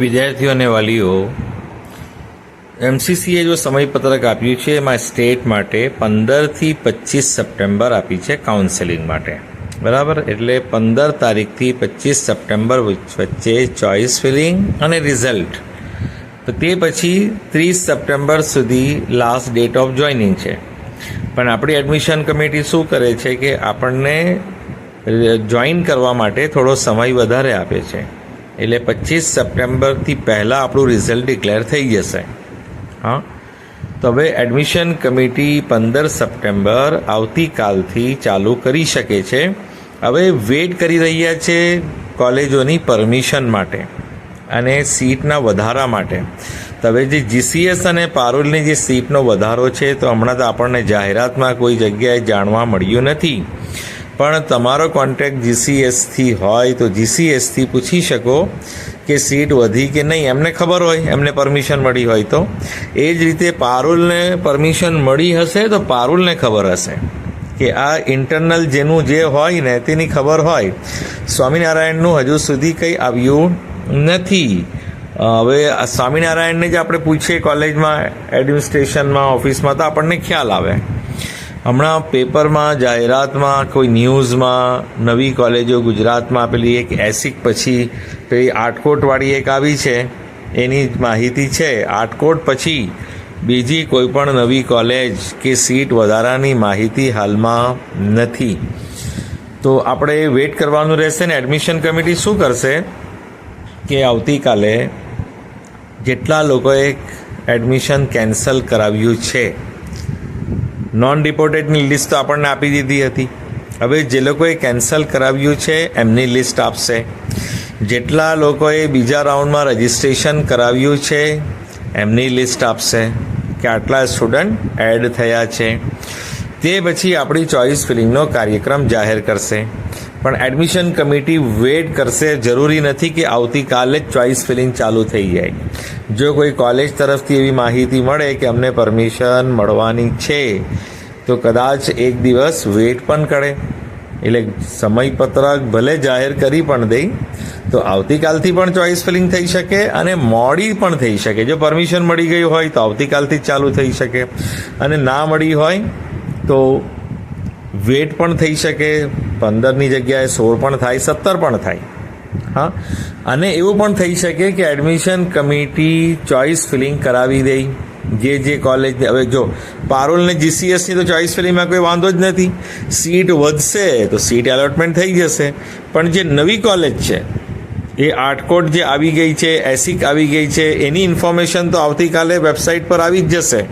વિદ્યાર્થીઓ અને વાલીઓ એમસીસીએ જો સમયપત્રક આપ્યું છે, એમાં સ્ટેટ માટે પંદરથી પચીસ સપ્ટેમ્બર આપી છે કાઉન્સેલિંગ માટે. બરાબર? એટલે પંદર તારીખથી પચીસ સપ્ટેમ્બર વચ્ચે ચોઇસ ફિલિંગ અને રિઝલ્ટ. તો તે પછી ત્રીસ સપ્ટેમ્બર સુધી લાસ્ટ ડેટ ઓફ જોઈનિંગ છે. પણ આપણી એડમિશન કમિટી શું કરે છે કે આપણને જોઈન કરવા માટે થોડો સમય વધારે આપે છે. એટલે પચીસ સપ્ટેમ્બરથી પહેલાં આપણું રિઝલ્ટ ડિક્લેર થઈ જશે. હા? તો હવે એડમિશન કમિટી પંદર સપ્ટેમ્બર આવતીકાલથી ચાલુ કરી શકે છે. હવે વેઇટ કરી રહ્યા છે કોલેજોની પરમિશન માટે અને સીટના વધારા માટે. હવે જે જીસીએસ અને પારોલની જે સીટનો વધારો છે, તો હમણાં તો આપણને જાહેરાતમાં કોઈ જગ્યાએ જાણવા મળ્યું નથી. પણ તમારો કોન્ટેક્ટ જીસીએસથી હોય તો જીસીએસથી પૂછી શકો કે સીટ વધી કે નહીં. એમને ખબર હોય, એમને પરમિશન મળી હોય તો. એ જ રીતે પારુલને પરમિશન મળી હશે તો પારુલને ખબર હશે કે આ ઇન્ટરનલ જેનું જે હોય ને તેની ખબર હોય. સ્વામિનારાયણનું હજુ સુધી કંઈ આવ્યું નથી. હવે સ્વામિનારાયણને જ આપણે પૂછીએ કોલેજમાં એડમિનિસ્ટ્રેશનમાં ઓફિસમાં તો આપણને ખ્યાલ આવે. હમણાં પેપરમાં, જાહેરાતમાં, કોઈ ન્યૂઝમાં, નવી કોલેજો ગુજરાતમાં પેલી એક એસિક પછી પેલી આટકોટવાળી એક આવી છે. એની માહિતી છે. આટકોટ પછી બીજી કોઈ પણ નવી કોલેજ કે સીટ વધારાની માહિતી હાલમાં નથી. તો આપણે વેઇટ કરવાનું રહેશે ને? એડમિશન કમિટી શું કરશે? કે આવતીકાલે જેટલા લોકોએ એડમિશન કેન્સલ કરાવ્યું છે. નોન રિપોર્ટેડની લિસ્ટ તો આપણને આપી દીધી હતી. હવે જે લોકોએ કેન્સલ કરાવ્યું છે, એમની લિસ્ટ આપશે. જેટલા લોકોએ બીજા રાઉન્ડમાં રજિસ્ટ્રેશન કરાવ્યું છે, એમની લિસ્ટ આપશે કે આટલા સ્ટુડન્ટ એડ થયા છે. તે પછી આપણી ચોઇસ ફિલિંગનો કાર્યક્રમ જાહેર કરશે. પણ એડમિશન કમિટી વેટ કરશે. જરૂરી નથી કે આવતીકાલે જ ચોઇસ ફિલિંગ ચાલુ થઈ જાય. જો કોઈ કોલેજ તરફથી એવી માહિતી મળે કે અમને પરમિશન મળવાની છે, તો કદાચ એક દિવસ વેટ પણ કરે. એટલે સમયપત્રક ભલે જાહેર કરી પણ દઈ, તો આવતીકાલથી પણ ચોઇસ ફિલિંગ થઈ શકે અને મોડી પણ થઈ શકે. જો પરમિશન મળી ગઈ હોય, તો આવતીકાલથી જ ચાલુ થઈ શકે. અને ના મળી હોય, તો વેટ પણ થઈ શકે, પંદરની જગ્યાએ સોળ પણ થાય, સત્તર પણ થાય. હા? અને એવું પણ થઈ શકે કે એડમિશન કમિટી ચોઇસ ફિલિંગ કરાવી દે. જે જે કોલેજ હવે જો પારોલ ને જીસીએસની તો ચોઇસ ફિલિંગમાં કોઈ વાંધો જ નથી. સીટ વધશે તો સીટ એલોટમેન્ટ થઈ જશે. પણ જે નવી કોલેજ છે, એ આટકોટ જે આવી ગઈ છે, એસિક આવી ગઈ છે, એની ઇન્ફોર્મેશન તો આવતીકાલે વેબસાઇટ પર આવી જ જશે.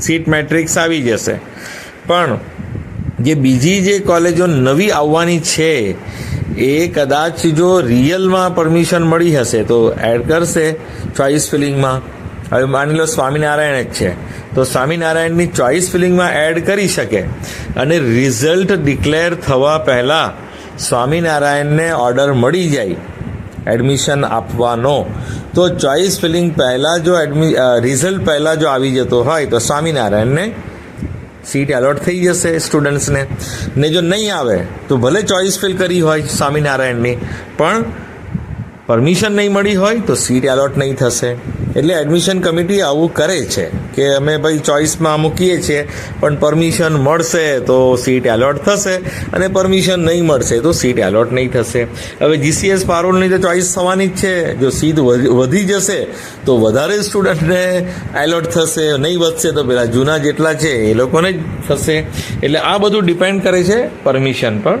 સીટ મેટ્રિક્સ આવી જશે. પણ જે બીજી જે કોલેજો નવી આવવાની છે, એ કદાચ જો રિયલમાં પરમિશન મળી હશે, તો એડ કરશે ચોઇસ ફિલિંગમાં. હવે માની લો સ્વામિનારાયણ જ છે, તો સ્વામિનારાયણની ચોઇસ ફિલિંગમાં એડ કરી શકે. અને રિઝલ્ટ ડિક્લેર થવા પહેલાં સ્વામિનારાયણને ઓર્ડર મળી જાય, એડમિશન આપવાનો. તો ચોઇસ ફિલિંગ પહેલાં જો એડમિ રિઝલ્ટ પહેલાં જો આવી જતો હોય, તો સ્વામિનારાયણને સીટ એલોટ થઈ જશે સ્ટુડન્ટ્સને ને. જો નહીં આવે, તો ભલે ચોઇસ ફિલ કરી હોય સ્વામિનારાયણની, પણ પરમિશન નહીં મળી હોય તો સીટ એલોટ નહીં થશે. એટલે એડમિશન કમિટી આવું કરે છે કે અમે ભાઈ ચોઇસમાં મૂકીએ છીએ, પણ પરમિશન મળશે તો સીટ એલોટ થશે અને પરમિશન નહીં મળશે તો સીટ એલોટ નહીં થશે. હવે જીસીએસ પારોલની તો ચોઇસ થવાની જ છે. જો સીટ વધી જશે તો વધારે સ્ટુડન્ટને એલોટ થશે, નહીં વધશે તો પેલા જૂના જેટલા છે એ લોકોને જ થશે. એટલે આ બધું ડિપેન્ડ કરે છે પરમિશન પર.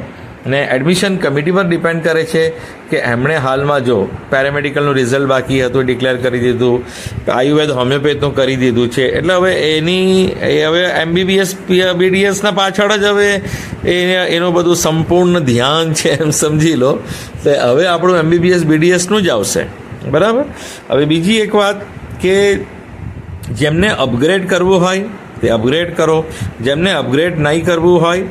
અને એડમિશન કમિટી પર ડિપેન્ડ કરે છે કે એમણે હાલમાં જો પેરામેડિકલનું રિઝલ્ટ બાકી હતું ડિક્લેર કરી દીધું, આયુર્વેદ હોમિયોપેથનું કરી દીધું છે. એટલે હવે એની, એ હવે એમબીબીએસ બીડીએસના પાછળ જ હવે એ, એનું બધું સંપૂર્ણ ધ્યાન છે એમ સમજી લો. તો હવે આપણું એમબીબીએસ બીડીએસનું જ આવશે. બરાબર? હવે બીજી એક વાત કે જેમને અપગ્રેડ કરવું હોય, તે અપગ્રેડ કરો. જેમને અપગ્રેડ નહીં કરવું હોય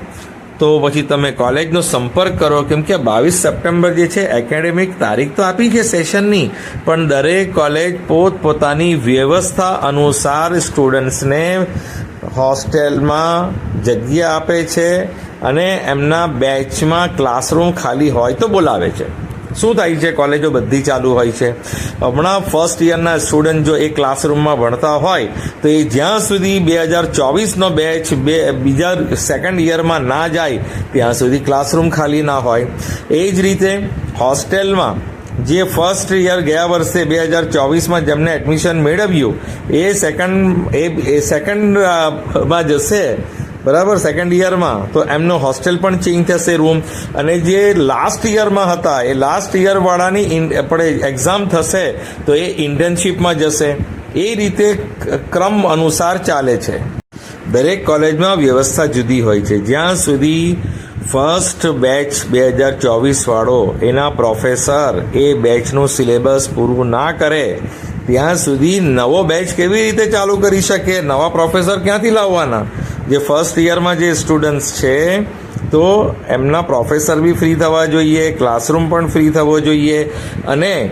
તો પછી તમે કોલેજનો સંપર્ક કરો. કેમ કે બાવીસ સપ્ટેમ્બર જે છે, એકેડેમિક તારીખ તો આપી છે સેશનની. પણ દરેક કોલેજ પોતપોતાની વ્યવસ્થા અનુસાર સ્ટુડન્ટ્સને હોસ્ટેલમાં જગ્યા આપે છે અને એમના બેચમાં ક્લાસરૂમ ખાલી હોય તો બોલાવે છે. શું થાય છે? કોલેજો બધી ચાલુ હોય છે. હમણાં ફર્સ્ટ યરના સ્ટુડન્ટ જો એ ક્લાસરૂમમાં ભણતા હોય, તો એ જ્યાં સુધી બે હજાર ચોવીસનો બેચ બે, બીજા સેકન્ડ યરમાં ના જાય, ત્યાં સુધી ક્લાસરૂમ ખાલી ના હોય. એ જ રીતે હોસ્ટેલમાં જે ફર્સ્ટ યર ગયા વર્ષે બે હજાર ચોવીસમાં જેમને એડમિશન મેળવ્યું, એ સેકન્ડ એ સેકન્ડમાં જશે બરાબર સેકન્ડ યરમાં તો એમનો હોસ્ટેલ પણ ચેન્જ થશે રૂમ અને જે લાસ્ટ યરમાં હતા, એ લાસ્ટ યરવાળાની આપણે એક્ઝામ થશે, તો એ ઇન્ટર્નશીપમાં જશે. એ રીતે ક્રમ અનુસાર ચાલે છે. દરેક કોલેજમાં વ્યવસ્થા જુદી હોય છે. જ્યાં સુધી ફર્સ્ટ બેચ બે હજાર ચોવીસવાળો એના પ્રોફેસર એ બેચનું સિલેબસ પૂરું ના કરે, ત્યાં સુધી નવો બેચ કેવી રીતે ચાલુ કરી શકે? નવા પ્રોફેસર ક્યાંથી લાવવાના? જે ફર્સ્ટ યરમાં જે સ્ટુડન્ટ્સ છે, તો એમના પ્રોફેસર બી ફ્રી થવા જોઈએ ક્લાસરૂમ પણ ફ્રી થવો જોઈએ અને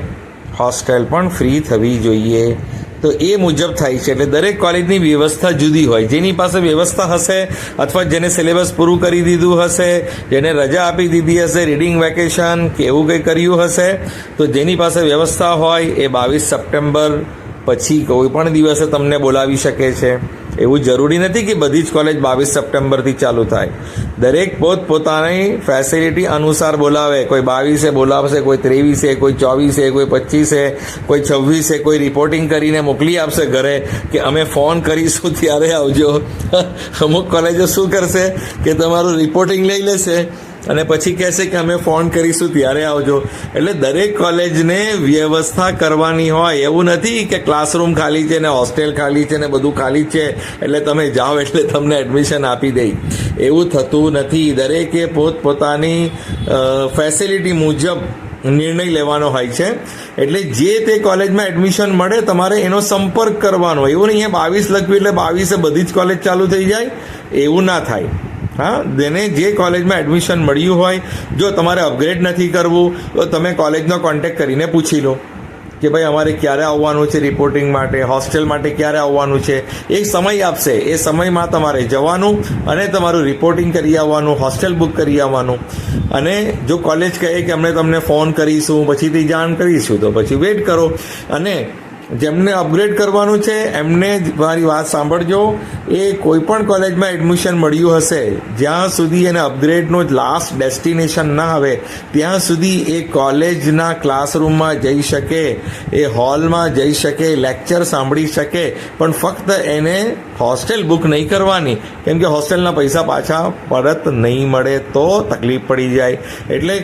હોસ્ટેલ પણ ફ્રી થવી જોઈએ. તો એ મુજબ થાય છે. એટલે દરેક કોલેજની વ્યવસ્થા જુદી હોય. જેની પાસે વ્યવસ્થા હશે અથવા જેને સિલેબસ પૂરું કરી દીધું હશે, જેને રજા આપી દીધી હશે રીડિંગ વેકેશન કે એવું કંઈ કર્યું હશે, તો જેની પાસે વ્યવસ્થા હોય એ બાવીસ સપ્ટેમ્બર પછી કોઈ પણ દિવસે તમને બોલાવી શકે છે. એવું જરૂરી નથી કે બધી જ કોલેજ બાવીસ સપ્ટેમ્બરથી ચાલુ થાય. દરેક પોત પોતાની ફેસિલિટી અનુસાર બોલાવે. કોઈ બાવીસે બોલાવશે, કોઈ ત્રેવીસે, કોઈ ચોવીસે, કોઈ પચીસે કોઈ છવ્વીસે, કોઈ રિપોર્ટિંગ કરીને મોકલી આપશે ઘરે કે અમે ફોન કરીશું ત્યારે આવજો. અમુક કોલેજો શું કરશે? કે તમારું રિપોર્ટિંગ લઈ લેશે. અને પછી કહેશે કે અમે ફોન કરીશું, ત્યારે આવજો. એટલે દરેક કોલેજને વ્યવસ્થા કરવાની હોય. એવું નથી કે ક્લાસરૂમ ખાલી છે ને હોસ્ટેલ ખાલી છે ને બધું ખાલી છે. એટલે તમે જાઓ, એટલે તમને એડમિશન આપી દે એવું થતું નથી. દરેકે પોતપોતાની ફેસિલિટી મુજબ નિર્ણય લેવાનો હોય છે. એટલે જે તે કોલેજમાં એડમિશન મળે, તમારે એનો સંપર્ક કરવાનો. એવું નહીં બાવીસ લખ્યું એટલે બાવીસે બધી જ કોલેજ ચાલુ થઈ જાય. એવું ના થાય. હા, જેને જે કોલેજમાં એડમિશન મળ્યું હોય, જો તમારે અપગ્રેડ નથી કરવું, તો તમે કોલેજનો કોન્ટેક કરીને પૂછી લો કે ભાઈ અમારે ક્યારે આવવાનું છે રિપોર્ટિંગ માટે હોસ્ટેલ માટે ક્યારે આવવાનું છે. એ સમય આપશે. એ સમયમાં તમારે જવાનું અને તમારું રિપોર્ટિંગ કરી આવવાનું હોસ્ટેલ બુક કરી આવવાનું. અને જો કોલેજ કહે કે અમે તમને ફોન કરીશું, પછીથી જાણ કરીશું, તો પછી વેઇટ કરો. અને જેમને અપગ્રેડ કરવાનું છે, એમને જ મારી વાત સાંભળજો. એ કોઈપણ કોલેજમાં એડમિશન મળ્યું હશે, જ્યાં સુધી એને અપગ્રેડનું લાસ્ટ ડેસ્ટિનેશન ના આવે, ત્યાં સુધી એ કોલેજના ક્લાસરૂમમાં જઈ શકે, એ હોલમાં જઈ શકે લેક્ચર સાંભળી શકે, પણ ફક્ત એને હોસ્ટેલ બુક નહીં કરવાની. કેમ કે હોસ્ટેલના પૈસા પાછા પરત નહીં મળે તો તકલીફ પડી જાય. એટલે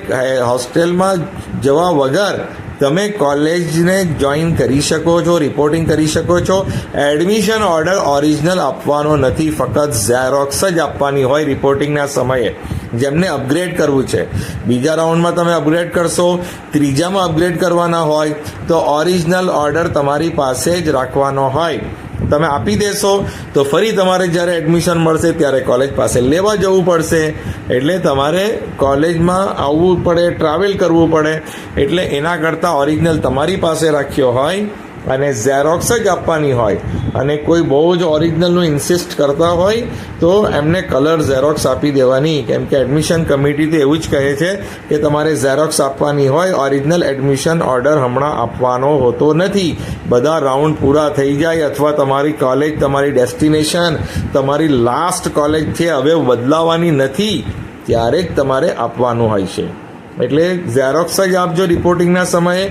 હોસ્ટેલમાં જવા વગર તમે કોલેજને જોઈન કરી શકો છો રિપોર્ટિંગ કરી શકો છો. એડમિશન ઓર્ડર ઓરિજિનલ આપવાનો નથી, ફક્ત ઝેરોક્સ જ આપવાની હોય રિપોર્ટિંગના સમયે, જેમને અપગ્રેડ કરવું છે. બીજા રાઉન્ડમાં તમે અપગ્રેડ કરશો, ત્રીજામાં અપગ્રેડ કરવાના હોય, તો ઓરિજિનલ ઓર્ડર તમારી પાસે જ રાખવાનો હોય. તમે આપી દેશો, તો ફરી તમારે જ્યારે એડમિશન મળશે ત્યારે કોલેજ પાસે લેવા જવું પડશે. એટલે તમારે કોલેજમાં આવવું પડે ટ્રાવેલ કરવું પડે. એટલે એના કરતાં ઓરિજિનલ તમારી પાસે રાખ્યો હોય. અને ઝેરોક્સ જ આપવાની હોય. અને કોઈ બહુ જ ઓરિજિનલનું ઇન્સિસ્ટ કરતા હોય, તો એમને કલર ઝેરોક્સ આપી દેવાની. કેમ કે એડમિશન કમિટી તો એવું જ કહે છે કે તમારે ઝેરોક્સ આપવાની હોય ઓરિજિનલ એડમિશન ઓર્ડર હમણાં આપવાનો હોતો નથી. બધા રાઉન્ડ પૂરા થઈ જાય અથવા તમારી કોલેજ તમારી ડેસ્ટિનેશન તમારી લાસ્ટ કોલેજ છે, હવે બદલાવાની નથી. ત્યારે જ તમારે આપવાનું હોય છે. એટલે ઝેરોક્સ જ આપજો રિપોર્ટિંગના સમયે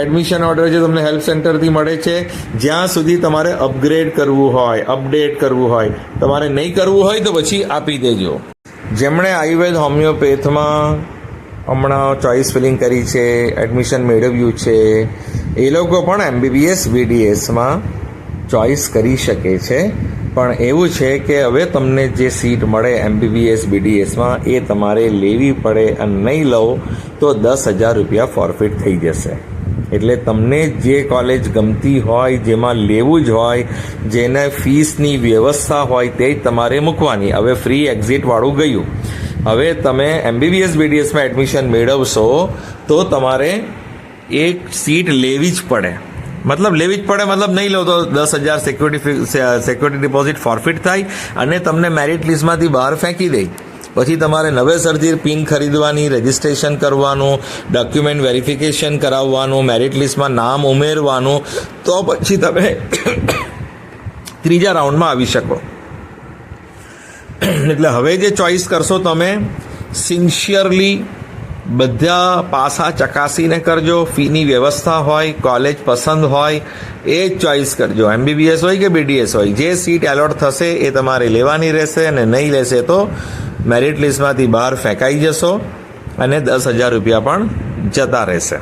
એડમિશન ઓર્ડર જે તમને હેલ્પ સેન્ટરથી મળે છે, જ્યાં સુધી તમારે અપગ્રેડ કરવું હોય અપડેટ કરવું હોય, તમારે નહીં કરવું હોય તો પછી આપી દેજો. જેમણે આયુર્વેદ હોમિયોપેથમાં હમણાં ચોઇસ ફિલિંગ કરી છે એડમિશન મેળવ્યું છે, એ લોકો પણ એમબીબીએસ બીડીએસમાં ચોઇસ કરી શકે છે. પણ એવું છે કે હવે તમને જે સીટ મળે એમબીબીએસ બીડીએસમાં એ તમારે લેવી પડે અને નહીં લો તો દસ હજાર રૂપિયા ફોરફિટ થઈ જશે. એટલે તમને જે કોલેજ ગમતી હોય, જેમાં લેવું જ હોય, જેને ફીસની વ્યવસ્થા હોય, તે જ તમારે મૂકવાની. હવે ફ્રી એક્ઝિટવાળું ગયું. હવે તમે એમબીબીએસ બીડીએસમાં એડમિશન મેળવશો, તો તમારે એક સીટ લેવી જ પડે. મતલબ લેવી જ પડે, મતલબ નહીં લો તો દસ હજાર સિક્યુરિટી સિક્યુરિટી ડિપોઝિટ ફોરફિટ થાય અને તમને મેરિટ લિસ્ટમાંથી બહાર ફેંકી દે. પછી તમારે નવેસરથી પિન ખરીદવાની રજિસ્ટ્રેશન કરવાનું ડોક્યુમેન્ટ વેરિફિકેશન કરાવવાનું મેરિટ લિસ્ટમાં નામ ઉમેરવાનું, તો પછી તમે ત્રીજા રાઉન્ડમાં આવી શકો. એટલે હવે જે ચોઈસ કરશો તમે સિન્સિયરલી બધા પાસા ચકાસીને કરજો, ફીની વ્યવસ્થા હોય, કોલેજ પસંદ હોય, એ જ ચોઈસ કરજો. એમબીબીએસ હોય કે બીડીએસ હોય, જે સીટ એલોટ થશે એ તમારે લેવાની રહેશે અને નહીં લેશે તો મેરિટ લિસ્ટમાંથી બહાર ફેંકાઈ જશો અને દસ હજાર રૂપિયા પણ જતા રહેશે.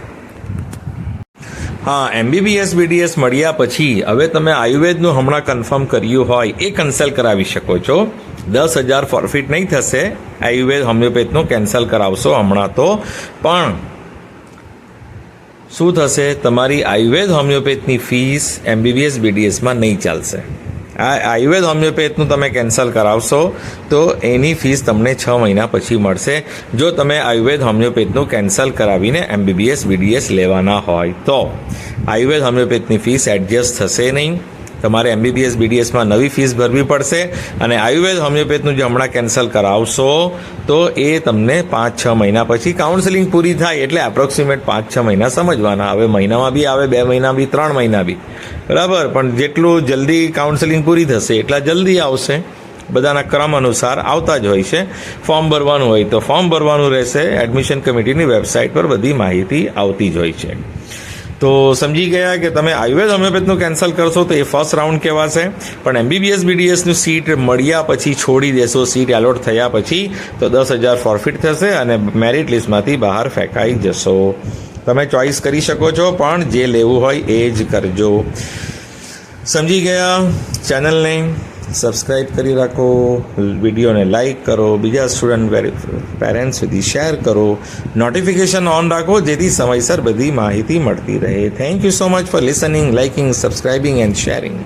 હા, એમબીબીએસ, બીડીએસ મળ્યા પછી હવે તમે આયુર્વેદનું હમણાં કન્ફર્મ કર્યું હોય, એ કન્સલ્ટ કરાવી શકો છો. દસ હજાર ફોરફિટ નહીં થશે. આયુર્વેદ હોમિયોપેથનું કેન્સલ કરાવશો હમણાં તો. પણ શું થશે? તમારી આયુર્વેદ હોમિયોપેથની ફીસ એમબીબીએસ, બીડીએસમાં નહીં ચાલશે. આ આયુર્વેદ હોમિયોપેથનું તમે કેન્સલ કરાવશો તો એની ફીસ તમને છ મહિના પછી મળશે. જો તમે આયુર્વેદ હોમિયોપેથનું કેન્સલ કરાવીને એમબીબીએસ, બીડીએસ લેવાના હોય તો. આયુર્વેદ હોમિયોપેથની ફીસ એડજસ્ટ થશે નહીં. તમારે એમબીબીએસ બીડીએસમાં નવી ફીસ ભરવી પડશે અને આયુર્વેદ હોમિયોપેથનું જે હમણાં કેન્સલ કરાવશો, તો એ તમને પાંચ છ મહિના પછી કાઉન્સેલિંગ પૂરી થાય એટલે એપ્રોક્સિમેટ પાંચ છ મહિના સમજવાના. હવે મહિનામાં બી આવે, બે મહિના બી, ત્રણ મહિના બી. બરાબર? પણ જેટલું જલ્દી કાઉન્સેલિંગ પૂરી થશે, એટલા જલ્દી આવશે. બધાના ક્રમ અનુસાર આવતા જ હોય છે. ફોર્મ ભરવાનું હોય તો ફોર્મ ભરવાનું રહેશે. એડમિશન કમિટીની વેબસાઇટ પર બધી માહિતી આવતી જ હોય છે. તો સમજી ગયા કે તમે આયુર્વેદ હોમિયોપેથનું કેન્સલ કરશો તો એ ફર્સ્ટ રાઉન્ડ કહેવાશે. પણ એમબીબીએસ બીડીએસનું સીટ મળ્યા પછી છોડી દેશો. સીટ એલોટ થયા પછી તો દસ હજાર ફોરફિટ થશે અને મેરિટ લિસ્ટમાંથી બહાર ફેંકાઈ જશો. તમે ચોઈસ કરી શકો છો, પણ જે લેવું હોય એ જ કરજો. સમજી ગયા ચેનલને સબસ્ક્રાઇબ કરી રાખો, વિડીયોને લાઈક કરો, બીજા સ્ટુડન્ટ પેરેન્ટ્સ સુધી શેર કરો, નોટિફિકેશન ઓન રાખો, જેથી સમયસર બધી માહિતી મળતી રહે. Thank you so much for listening liking subscribing and sharing